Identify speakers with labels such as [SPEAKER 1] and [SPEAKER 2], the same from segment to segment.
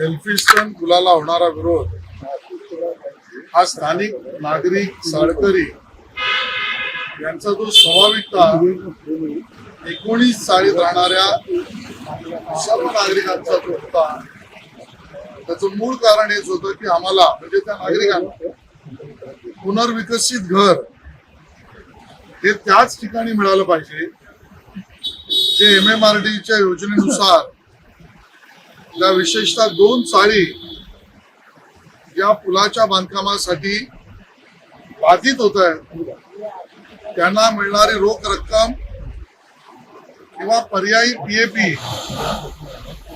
[SPEAKER 1] Elphinstone पुलाला होणारा विरोध. हा स्थानिक नागरिक साळकरी यांचा जो स्वाभाविकता एकोणीस चाळीत राहणाऱ्या सर्व नागरिकांचा जो होता त्याचं मूळ कारण हेच होतं की आम्हाला म्हणजे त्या नागरिकांना पुनर्विकसित घर हे त्याच ठिकाणी मिळालं पाहिजे. जे एम एम आर डीच्या योजनेनुसार या विशेषतः दोन चाळी या पुलाच्या बांधकामासाठी बाधित होत आहेत. त्यांना मिळणारी रोख रक्कम किंवा पर्यायी पीएपी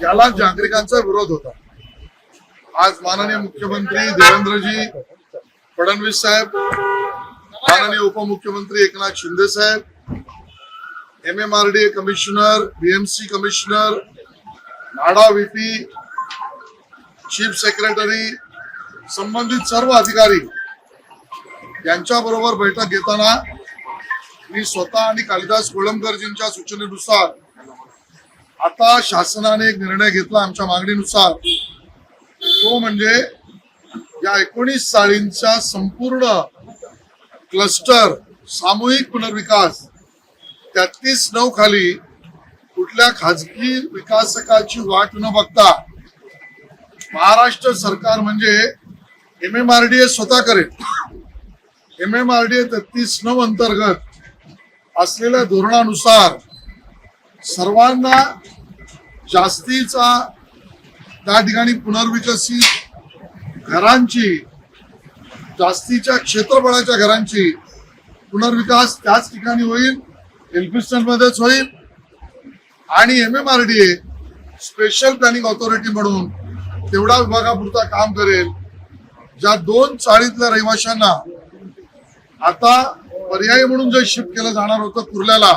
[SPEAKER 1] याला नागरिकांचा विरोध होता. आज माननीय मुख्यमंत्री देवेंद्रजी फडणवीस साहेब माननीय उपमुख्यमंत्री एकनाथ शिंदे साहेब M M R D commissioner BMC commissioner नाडा व्हीपी चीफ सेक्रेटरी संबंधित सर्व अधिकारी यांच्या बरोबर बैठक घेताना मी स्वतः आणि कालिदास कोळंबकरजींच्या सूचनेनुसार आता शासनाने एक निर्णय घेतला आमच्या मागणीनुसार. तो म्हणजे या एकोणीस चाळींचा संपूर्ण क्लस्टर सामूहिक पुनर्विकास. तेहतीस नऊ खाली कुठल्या खाजगी विकासकाची वाट न बघता महाराष्ट्र सरकार म्हणजे M M R D A स्वतः करेल. M M R D A तेहतीस नऊ अंतर्गत असलेल्या धोरणानुसार सर्वांना जास्तीचा त्या ठिकाणी पुनर्विकसित घरांची जास्तीच्या क्षेत्रफळाच्या घरांची पुनर्विकास त्याच ठिकाणी होईल एल्फिस्टनमध्येच होईल आणि M M R D A special planning authority म्हणून तेवढा विभागापुरता काम करेल. ज्या दोन चाळीतल्या रहिवाशांना आता पर्यायी म्हणून जे शिफ्ट केलं जाणार होतं कुर्ल्याला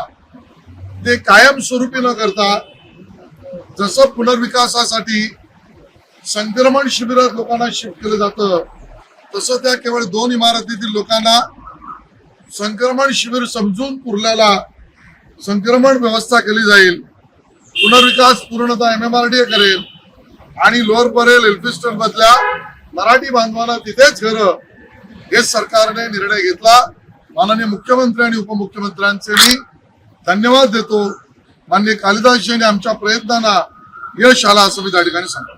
[SPEAKER 1] ते कायमस्वरूपी न करता जसं पुनर्विकासासाठी संक्रमण शिबिरात लोकांना शिफ्ट केलं जातं तसं त्या केवळ दोन इमारतीतील लोकांना संक्रमण शिबिर समजून पुरल्याला संक्रमण व्यवस्था केली जाईल पुनर्विकास पूर्णतः M M R D A करेल आणि लोअर परेल एल्फिस्टन मधल्या मराठी बांधवांना तिथेच घरं हे सरकारने निर्णय घेतला. माननीय मुख्यमंत्री आणि उपमुख्यमंत्र्यांचे मी धन्यवाद देतो. माननीय कालिदासजी यांनी आमच्या प्रयत्नांना यश आला असं मी त्या ठिकाणी सांगतो.